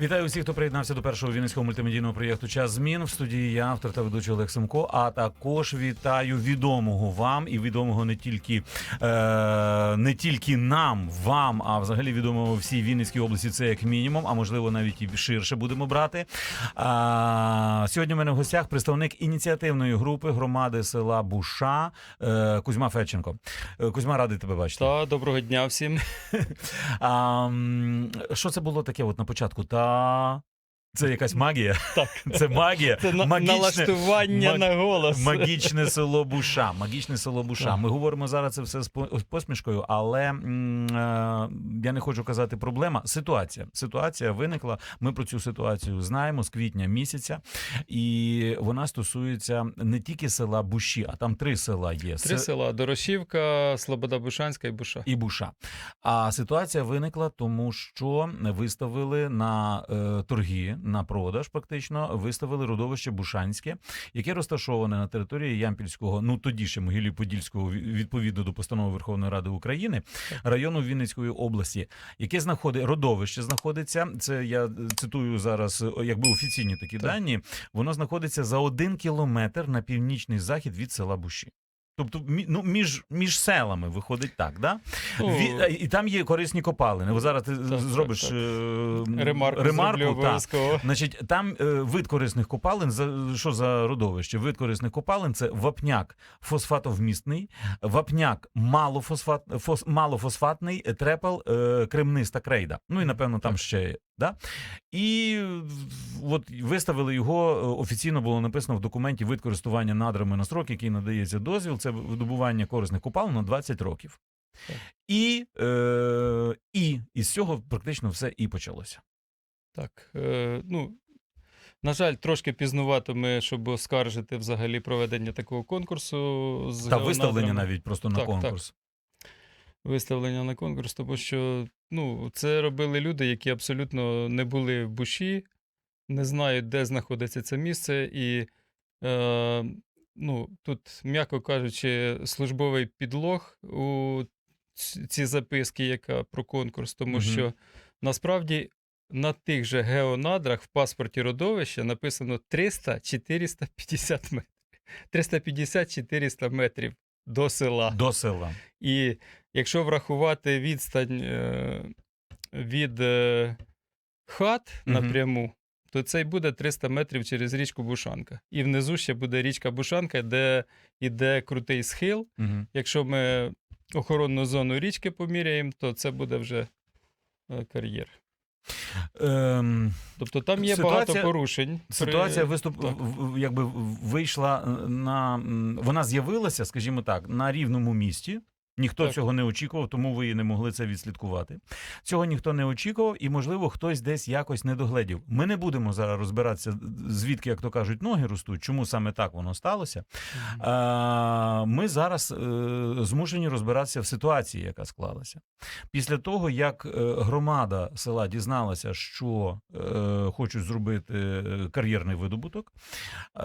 Вітаю усіх, хто приєднався до першого вінницького мультимедійного проєкту Час змін в студії. Я автор та ведучий Олег Семко. А також вітаю відомого вам і відомого не тільки е, не тільки нам, вам, а взагалі відомого всій Вінницькій області. Це як мінімум, а можливо навіть і ширше будемо брати. А, сьогодні в мене в гостях представник ініціативної групи громади села Буша е, Кузьма Федченко. Е, Кузьма, радий тебе бачити. Та доброго дня всім. А, що це було таке от на початку? Та 啊 це якась магія. Так. Це магія. Це Магічне- налаштування маг- на голос. Магічне село Буша. Магічне село Буша. Ми говоримо зараз це все з посмішкою, але м, е, я не хочу казати проблема. Ситуація. Ситуація виникла. Ми про цю ситуацію знаємо з квітня місяця, і вона стосується не тільки села Буші, а там три села є. Три Се- села: Дорошівка, Слобода Бушанська і Буша. і Буша. А ситуація виникла, тому що виставили на е, торги на продаж, практично виставили родовище Бушанське, яке розташоване на території Ямпільського, ну тоді ще могилі Подільського, відповідно до постанови Верховної Ради України, району Вінницької області, яке знаходить родовище знаходиться. Це я цитую зараз, якби офіційні такі Так. дані. Воно знаходиться за один кілометр на північний захід від села Буші. Тобто, ну, між, між селами виходить так, да? Ну, Ві- і там є корисні копалини. Ви зараз ти так, зробиш так. е, Ремарку, ремарку зроблю та. Значить, там е, вид корисних копалин, за, що за родовище? Вид корисних копалин це вапняк фосфатовмісний, вапняк малофосфат, фос, малофосфатний, е, трепел, е, кремниста крейда. Ну і напевно там Так. ще. Да? І от виставили його е, офіційно було написано в документі вид користування надрами на строк, який надається дозвіл. Це видобування корисних копалин на 20 років. Так. І, е, і із цього практично все і почалося. Так. Е, ну, на жаль, трошки пізнувато ми, щоб оскаржити взагалі проведення такого конкурсу. З Та виставлення геонадрами. навіть просто на Так, так. Виставлення на конкурс, тому що ну, це робили люди, які абсолютно не були в буші, не знають, де знаходиться це місце, і е, ну, тут, м'яко кажучи, службовий підлог у ці записки, яка про конкурс, тому Мгм. що насправді на тих же геонадрах в паспорті родовища написано 300-450 метрів. 350-400 метрів до села. До села. І якщо врахувати відстань е, від е, хат напряму, то це й буде 300 метрів через річку Бушанка. І внизу ще буде річка Бушанка, де йде крутий схил. Угу. Якщо ми охоронну зону річки поміряємо, то це буде вже е, кар'єр. Ем, Тобто там є Ситуація- багато порушень. при- ситуація виступ в- в- якби вийшла на вона з'явилася, скажімо так, на рівному місті. Ніхто Так. цього не очікував, тому ви і не могли це відслідкувати. Цього ніхто не очікував, і можливо хтось десь якось не догледів. Ми не будемо зараз розбиратися, звідки, як то кажуть, ноги ростуть, чому саме так воно сталося. А, Ми зараз е, змушені розбиратися в ситуації, яка склалася. Після того, як е, громада села дізналася, що е, хочуть зробити кар'єрний видобуток, е,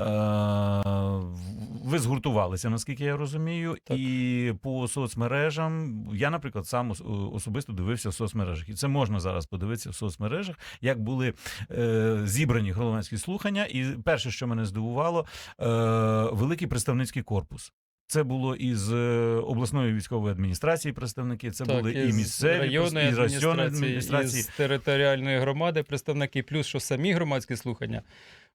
ви згуртувалися, наскільки я розумію, Так. і по соцмережам я, наприклад, сам особисто дивився в соцмережах, і це можна зараз подивитися в соцмережах, як були е, зібрані громадські слухання. І перше, що мене здивувало, е, великий представницький корпус. Це було із е, обласної військової адміністрації представники, це Так, були і місцеві районної і районної адміністрації, адміністрації. із територіальної громади представники, плюс що самі громадські слухання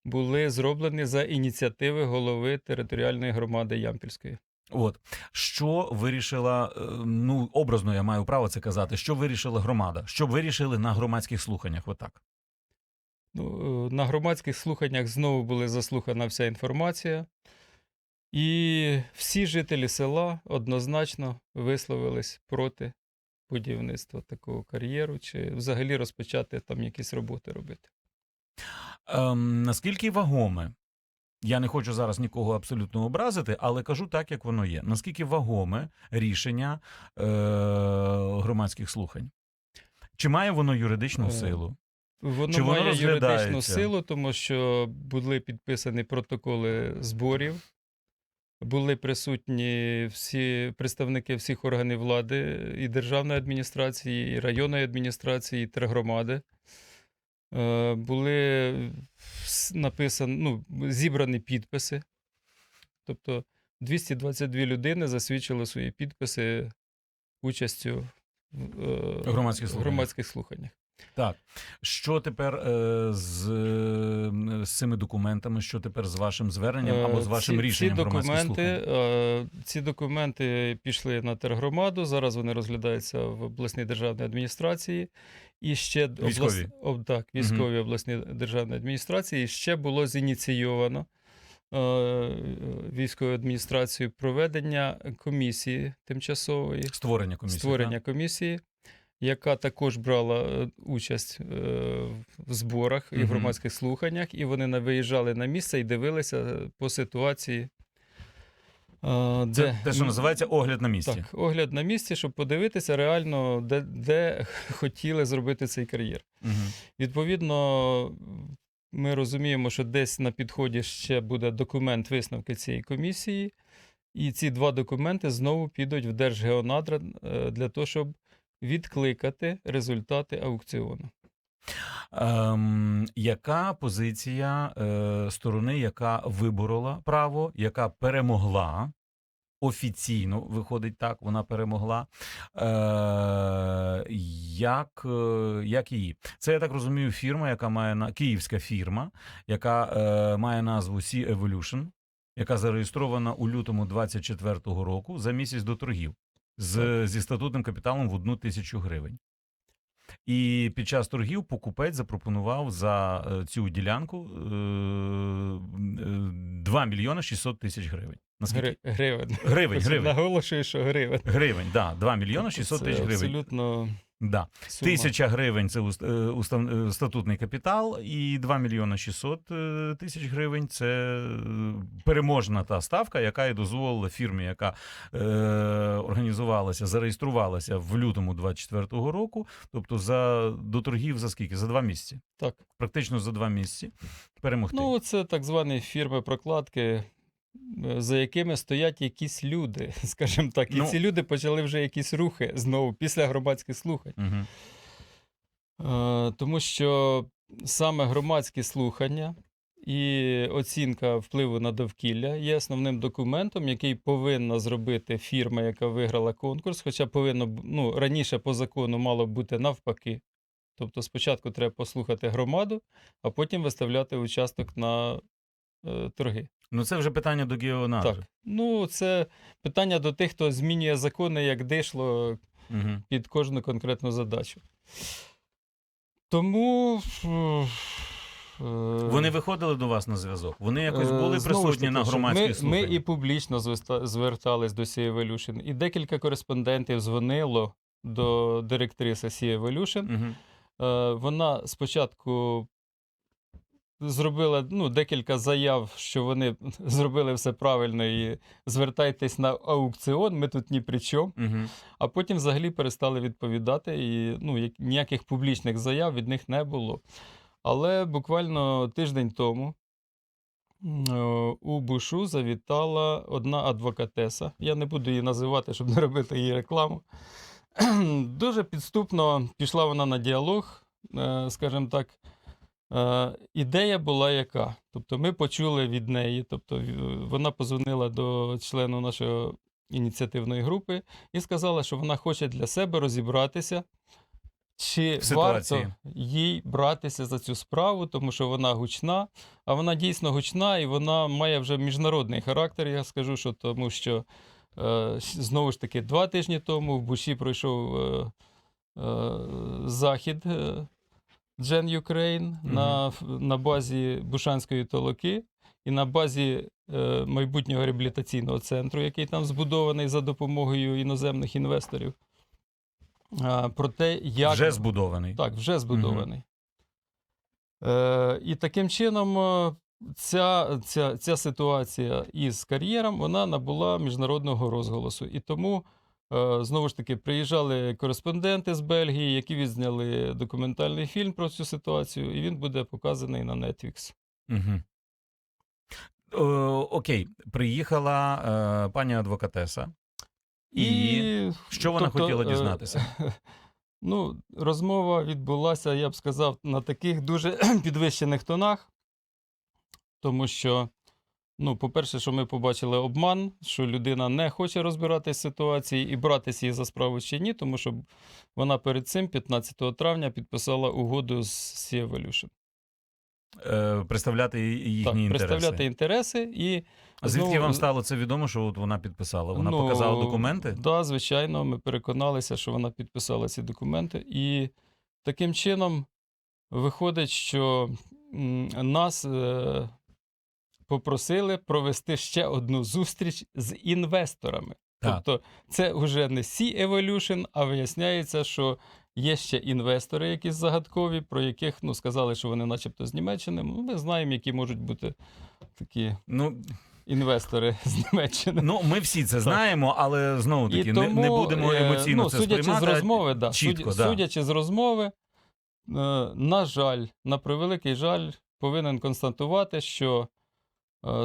були зроблені за ініціативи голови територіальної громади Ямпільської. От що вирішила, е, ну образно я маю право це казати. Що вирішила громада? Що вирішили на громадських слуханнях? Отак. Ну, е, на громадських слуханнях знову була заслухана вся інформація, і всі жителі села однозначно висловились проти будівництва такого кар'єру, чи взагалі розпочати там якісь роботи робити. Ем, наскільки вагоме? Я не хочу зараз нікого абсолютно образити, але кажу так, як воно є. Наскільки вагоме рішення е, громадських слухань? Чи має воно юридичну Е, силу? Воно Чи воно має юридичну силу, тому що були підписані протоколи зборів, були присутні всі представники всіх органів влади і державної адміністрації, і районної адміністрації, і тергромади. Е, були написані, ну, зібрані підписи. Тобто 222 людини засвідчили свої підписи участю в е, Громадських слуханнях. Так. Що тепер е, з, е, з цими документами? Що тепер з вашим зверненням або з Е, вашим ці, рішенням ці документи, е, ці документи пішли на тергромаду. Зараз вони розглядаються в обласній державній адміністрації. І ще Військові? об, так, військові обласні державні адміністрації. І ще було зініційовано е, військовою адміністрацією проведення комісії тимчасової, Створення комісії. створення комісії, яка також брала е, участь е, в зборах і громадських слуханнях, і вони виїжджали на місце і дивилися е, по ситуації. е, Це Де, те, що називається огляд на місці. так, огляд на місці, щоб подивитися реально, де, де хотіли зробити цей кар'єр. Мгм. Відповідно, ми розуміємо, що десь на підході ще буде документ висновки цієї комісії, і ці два документи знову підуть в Держгеонадра для того, щоб відкликати результати аукціону. Ем, яка позиція е, сторони, яка виборола право, яка перемогла? Офіційно виходить так, вона перемогла. Е, як, е, як її? Це я так розумію, фірма, яка має на київська фірма, яка е, має назву Sea Evolution, яка зареєстрована у лютому 24-го року за місяць до торгів з, зі статутним капіталом в одну тисячу гривень. І під час торгів покупець запропонував за е, цю ділянку е, е, 2 мільйони 600 тисяч гривень. Наскільки? Гри, гривень. Гривень, гривень. Наголошую, що гривень. Гривень, да, 2 мільйони 600 Це тисяч гривень. Абсолютно Да. сума. Тисяча гривень це е, устав- е, статутний капітал, і 2 мільйони 600 е, тисяч гривень це е, переможна та ставка, яка і дозволила фірмі, яка е, організувалася, зареєструвалася в лютому 24-го року. Тобто за до торгів за скільки? За два місяці. Так. Практично за два місяці перемогти. Ну, це так звані фірми прокладки, за якими стоять якісь люди, скажімо так. І Ну. ці люди почали вже якісь рухи знову після громадських слухань. Угу. Е, Тому що саме громадські слухання і оцінка впливу на довкілля є основним документом, який повинна зробити фірма, яка виграла конкурс. Хоча повинно ну, раніше по закону мало бути навпаки. Тобто спочатку треба послухати громаду, а потім виставляти участок на е, торги. Ну це вже питання до Геонадр. Так. Ну, це питання до тих, хто змінює закони, як дишло Угу. під кожну конкретну задачу. Тому. е, Вони виходили до вас на зв'язок. Вони якось е, були знову присутні таки, на громадських ми, слуханнях. ми і публічно звертались до Sea Evolution, і декілька кореспондентів дзвонило до директриси Sea Evolution. Угу. Е, Вона спочатку зробила ну, декілька заяв, що вони зробили все правильно і звертайтесь на аукціон, ми тут ні при чому. Угу. А потім взагалі перестали відповідати, і ну, ніяких публічних заяв від них не було. Але буквально тиждень тому е, у Бушу завітала одна адвокатеса. Я не буду її називати, щоб не робити їй рекламу. Дуже підступно пішла вона на діалог, е, скажімо так. Е, Ідея була яка? Тобто ми почули від неї, тобто е, вона позвонила до члена нашої ініціативної групи і сказала, що вона хоче для себе розібратися, чи варто їй братися за цю справу, тому що вона гучна, а вона дійсно гучна і вона має вже міжнародний характер. Я скажу, що тому що е, знову ж таки два тижні тому в Буші пройшов е, е, захід. Е, Джен Юкрейн на, на базі Бушанської толоки і на базі е, майбутнього реабілітаційного центру, який там збудований за допомогою іноземних інвесторів. А, про те, як Вже збудований. так, вже збудований. Е, і таким чином е, ця, ця, ця ситуація із кар'єром вона набула міжнародного розголосу. І тому, е, знову ж таки, приїжджали кореспонденти з Бельгії, які відзняли документальний фільм про цю ситуацію, і він буде показаний на Netflix. Угу. О, окей, приїхала е, пані адвокатеса. І що вона хотіла е, дізнатися? Ну, розмова відбулася, я б сказав, на таких дуже підвищених тонах, тому що, ну, по-перше, що ми побачили обман, що людина не хоче розбиратись в ситуації і братися її за справу чи ні, тому що вона перед цим, 15 травня, підписала угоду з Evolution. Е, представляти їхні Так, інтереси. представляти інтереси і А звідки знову- вам стало це відомо, що от вона підписала? Вона Ну, показала документи? Так, да, звичайно, ми переконалися, що вона підписала ці документи. І таким чином виходить, що нас е, попросили провести ще одну зустріч з інвесторами. Так. Тобто це вже не Sea Evolution, а виясняється, що є ще інвестори, якісь загадкові, про яких ну, сказали, що вони начебто з Німеччини. Ну, ми знаємо, які можуть бути такі Ну, інвестори з Німеччини. ну, ми всі це знаємо, але знову таки, не, не будемо е, емоційно ну, це судячи сприймати. з розмови, да, чітко, суд- да. судячи з розмови, е, на жаль, на превеликий жаль, повинен констатувати, що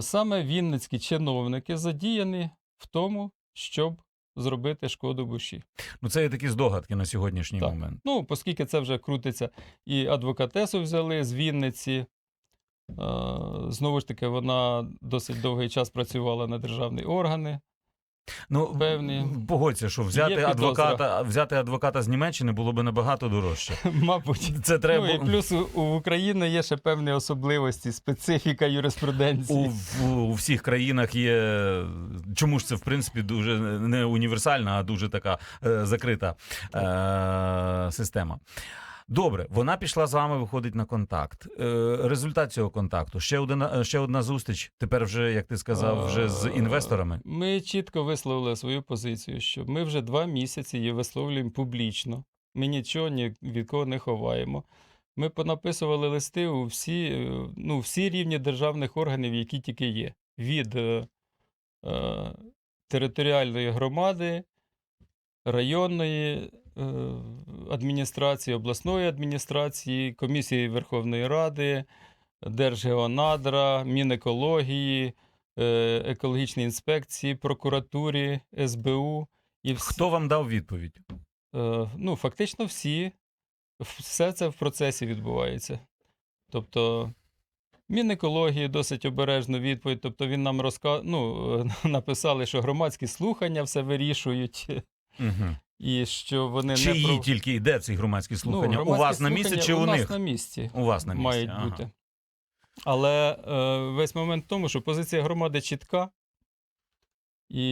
саме вінницькі чиновники задіяні в тому, щоб зробити шкоду буші. Ну, це є такі здогадки на сьогоднішній Так. момент. Ну, оскільки це вже крутиться, і адвокатесу взяли з Вінниці. Е, Знову ж таки, вона досить довгий час працювала на державні органи. Ну, Певні. погодься, що взяти Є адвоката, взяти адвоката з Німеччини було би набагато дорожче. Мабуть. Це треба. Ну, і плюс у, у України є ще певні особливості, специфіка юриспруденції. У, в- у всіх країнах є. Чому ж це, в принципі, дуже не універсальна, а дуже така е, закрита е, система. Добре, вона пішла з вами, виходить на контакт. Е, результат цього контакту. Ще одна, ще одна зустріч. Тепер вже, як ти сказав, вже з Е, інвесторами. Ми чітко висловили свою позицію, що ми вже два місяці її висловлюємо публічно. Ми нічого ні від кого не ховаємо. Ми понаписували листи у всі, е, ну, всі рівні державних органів, які тільки є. Від е, е, територіальної громади, районної е, адміністрації, обласної адміністрації, комісії Верховної Ради, Держгеонадра, Мінекології, е, екологічної інспекції, прокуратурі, СБУ. І всі, Хто вам дав відповідь? е, ну, фактично всі. Все це в процесі відбувається. Тобто, Мінекології досить обережно відповідь. Тобто він нам розка... ну, е, написали, що громадські слухання все вирішують, Угу. І що вони Чиї не про... тільки йде ці громадські слухання? Ну, у громадські вас на місці чи у, у нас них? на місці У вас на місці. мають ага. бути. Але е, весь момент в тому, що позиція громади чітка. І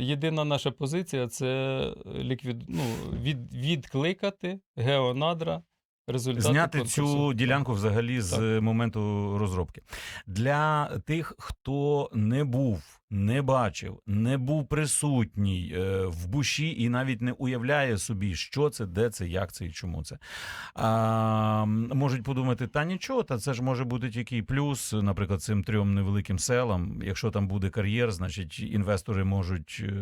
єдина наша позиція це ліквід... ну, від... відкликати геонадра результати Зняти конкурсу. цю ділянку взагалі з моменту розробки. Для тих, хто не був, не бачив, не був присутній е, в буші і навіть не уявляє собі, що це, де це, як це і чому це. А, можуть подумати, та нічого, та це ж може бути тільки плюс, наприклад, цим трьом невеликим селам. Якщо там буде кар'єр, значить інвестори можуть, е,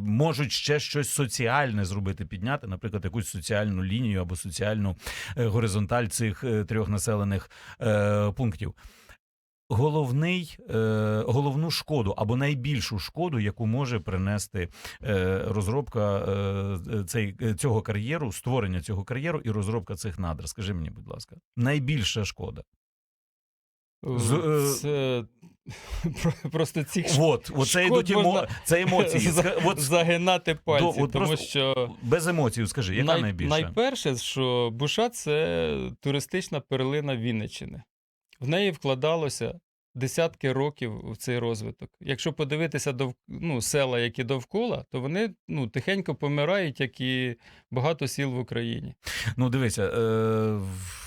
можуть ще щось соціальне зробити, підняти, наприклад, якусь соціальну лінію або соціальну е, горизонталь цих трьох населених пунктів. Головний, е, головну шкоду або найбільшу шкоду, яку може принести е, розробка е, цей, цього кар'єру, створення цього кар'єру і розробка цих надр. Скажи мені, будь ласка, найбільша шкода. З- Це про- просто цих От, оце йдуть емо... це емоції. за- От загинати пальці, от тому просто що без емоцій скажи, яка най- найбільша? найперше, що Буша це туристична перлина Вінниччини. В неї вкладалося десятки років в цей розвиток. Якщо подивитися дов... ну, села, які довкола, то вони ну, тихенько помирають, як і багато сіл в Україні. Ну, дивися, е,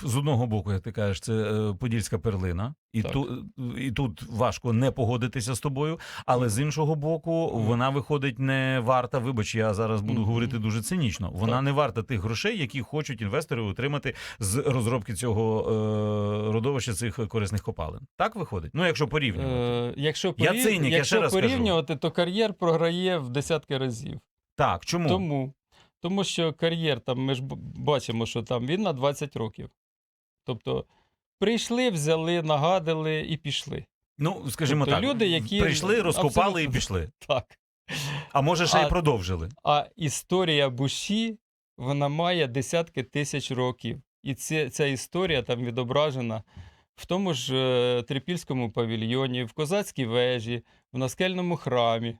з одного боку, як ти кажеш, це е, подільська перлина, і, Так. ту, і тут важко не погодитися з тобою, але з іншого боку, вона виходить не варта. Вибач, я зараз буду говорити дуже цинічно. Вона Так. не варта тих грошей, які хочуть інвестори отримати з розробки цього е, родовища цих корисних копалин. Так виходить? Ну, якщо порівнювати. Е, якщо Я порів... цинік, я ще раз кажу. порівнювати, то кар'єр програє в десятки разів. Так, чому? Тому, тому що кар'єр, там, ми ж бачимо, що там він на 20 років. Тобто прийшли, взяли, нагадили і пішли. Ну, скажімо Тобто так, люди, які прийшли, розкопали абсолютно- і пішли. Так. А може, ще й продовжили. А історія Буші вона має десятки тисяч років. І це, ця історія там відображена в тому ж е, Трипільському павільйоні, в Козацькій вежі, в Наскельному храмі.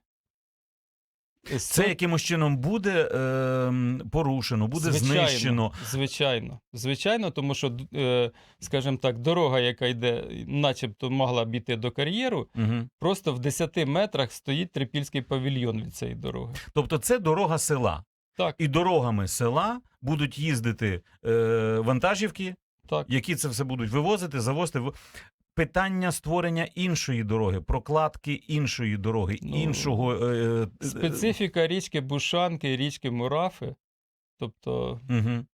Це якимось чином буде е, порушено, буде Звичайно, знищено. Звичайно, звичайно, тому що, е, скажімо так, дорога, яка йде, начебто могла б іти до кар'єру, Угу. просто в 10 метрах стоїть трипільський павільйон від цієї дороги. Тобто це дорога села. Так. І дорогами села будуть їздити е, вантажівки, Так. які це все будуть вивозити, завозити. Питання створення іншої дороги, прокладки іншої дороги, Ну, іншого. Е, е, Специфіка річки Бушанки, річки Мурафи. Тобто, Угу.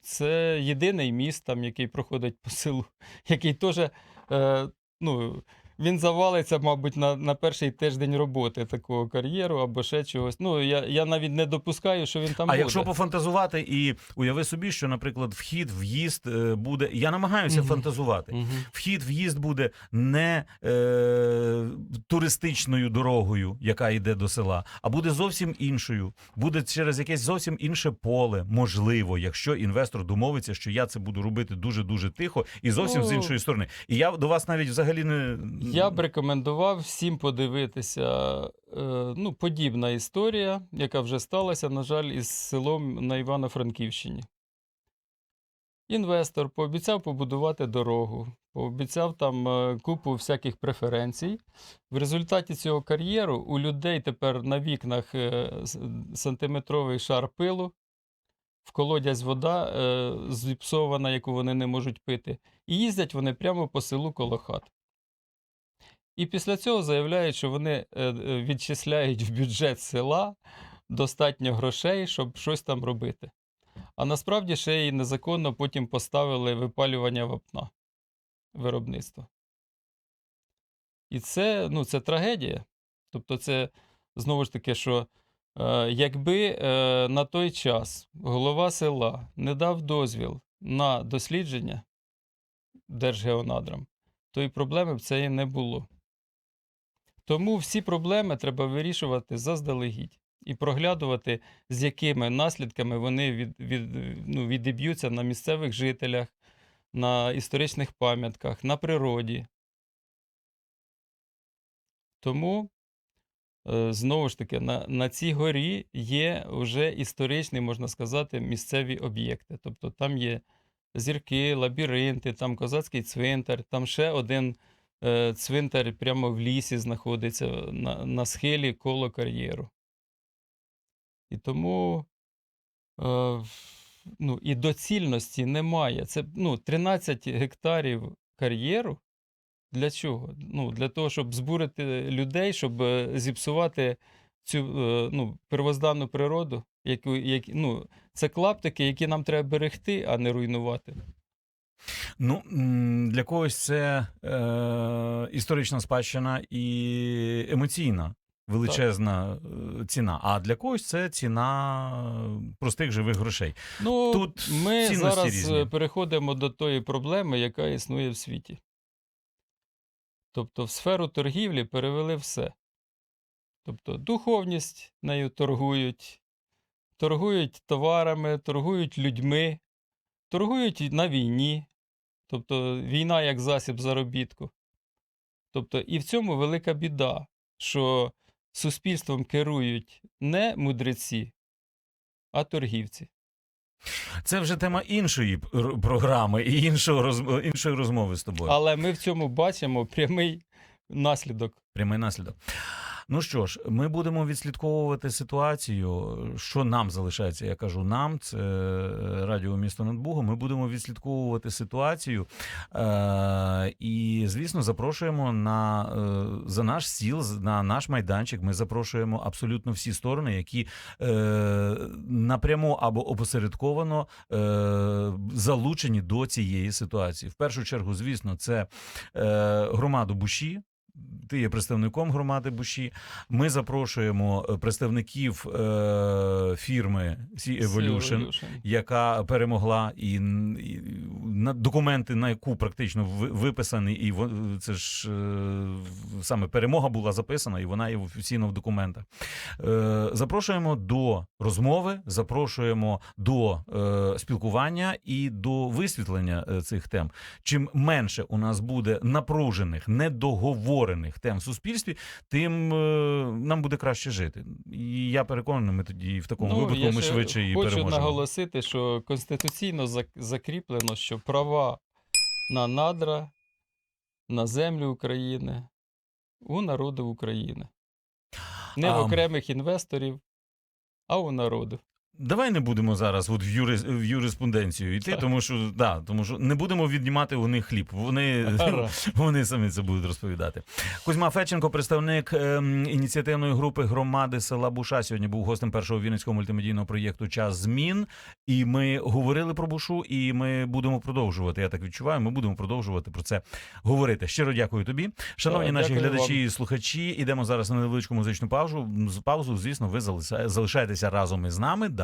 це єдиний міст, там, який проходить по селу, який теж. Е, ну, він завалиться, мабуть, на, на перший тиждень роботи такого кар'єру або ще чогось. Ну, я, я навіть не допускаю, що він там А буде. якщо пофантазувати і уяви собі, що, наприклад, вхід, в'їзд е, буде. Я намагаюся Мгм. фантазувати. Мгм. Вхід, в'їзд буде не е, туристичною дорогою, яка йде до села, а буде зовсім іншою. Буде через якесь зовсім інше поле, можливо, якщо інвестор домовиться, що я це буду робити дуже дуже тихо і зовсім з Ну, іншої сторони. І я до вас навіть взагалі не Я б рекомендував всім подивитися. Е, ну, подібна історія, яка вже сталася, на жаль, із селом на Івано-Франківщині. Інвестор пообіцяв побудувати дорогу, пообіцяв там е, купу всяких преференцій. В результаті цього кар'єру у людей тепер на вікнах е, сантиметровий шар пилу, в колодязь вода зіпсована, яку вони не можуть пити, і їздять вони прямо по селу коло хат. І після цього заявляють, що вони е, е, відчисляють в бюджет села достатньо грошей, щоб щось там робити. А насправді ще й незаконно потім поставили випалювання вапна виробництво. І це, ну, це трагедія. Тобто, це знову ж таки, що е, якби е, на той час голова села не дав дозвіл на дослідження Держгеонадрам, то і проблеми б цієї не було. Тому всі проблеми треба вирішувати заздалегідь і проглядувати, з якими наслідками вони від, від, ну, відіб'ються на місцевих жителях, на історичних пам'ятках, на природі. Тому, е, знову ж таки, на, на цій горі є вже історичні, можна сказати, місцеві об'єкти. Тобто там є зірки, лабіринти, там козацький цвинтар, там ще один цвинтар прямо в лісі знаходиться на, на схилі коло кар'єру. І тому е, ну, і доцільності немає. Це ну, 13 гектарів кар'єру. Для чого? Ну, для того, щоб збурити людей, щоб е, зіпсувати цю е, ну, первозданну природу, яку, які, ну, це клаптики, які нам треба берегти, а не руйнувати. Ну для когось це е, історична спадщина і емоційна. Величезна е, ціна, а для когось це ціна е, простих живих грошей. Ну, Тут ми зараз різні. е, переходимо до тої проблеми, яка існує в світі. Тобто в сферу торгівлі перевели все. Тобто духовність нею торгують, торгують товарами, торгують людьми, торгують на війні. Тобто війна як засіб заробітку. Тобто, і в цьому велика біда, що суспільством керують не мудреці, а торгівці. Це вже тема іншої програми і іншого іншої розмови з тобою. Але ми в цьому бачимо прямий наслідок. Прямий наслідок. Ну що ж, ми будемо відслідковувати ситуацію. Що нам залишається? Я кажу нам, це е, радіо місто над. Ми будемо відслідковувати ситуацію. Е, і, звісно, запрошуємо на е, за наш стіл, з- на наш майданчик. Ми запрошуємо абсолютно всі сторони, які е, напряму або опосередковано е, залучені до цієї ситуації. В першу чергу, звісно, це е, громаду Буші. Ти є представником громади Буші. Ми запрошуємо е, представників е, фірми Sea Evolution, яка перемогла, і, і на документи, на яку практично виписані, і це ж е, саме перемога була записана, і вона є офіційно в документах. Е, запрошуємо до розмови, запрошуємо до е, спілкування і до висвітлення е, цих тем. Чим менше у нас буде напружених, недоговорених тем в суспільстві, тим е, нам буде краще жити. І я переконаний, ми тоді в такому випадку Ну, я ми швидше і хочу наголосити, що конституційно закріплено, що права на надра, на землю України у народу України. Не в окремих інвесторів, а у народу. Давай не будемо зараз от в, юрис, в юриспонденцію йти, тому що да, тому що не будемо віднімати у них хліб. Вони, вони самі це будуть розповідати. Кузьма Федченко, представник ем, ініціативної групи громади села Буша, сьогодні був гостем першого вінницького мультимедійного проєкту Час змін. І ми говорили про Бушу, і ми будемо продовжувати. Я так відчуваю. Ми будемо продовжувати про це говорити. Щиро дякую тобі, шановні Так, наші глядачі і слухачі. Ідемо зараз на невеличку музичну паузу. Паузу, звісно, ви залиша- залишаєтеся разом із нами.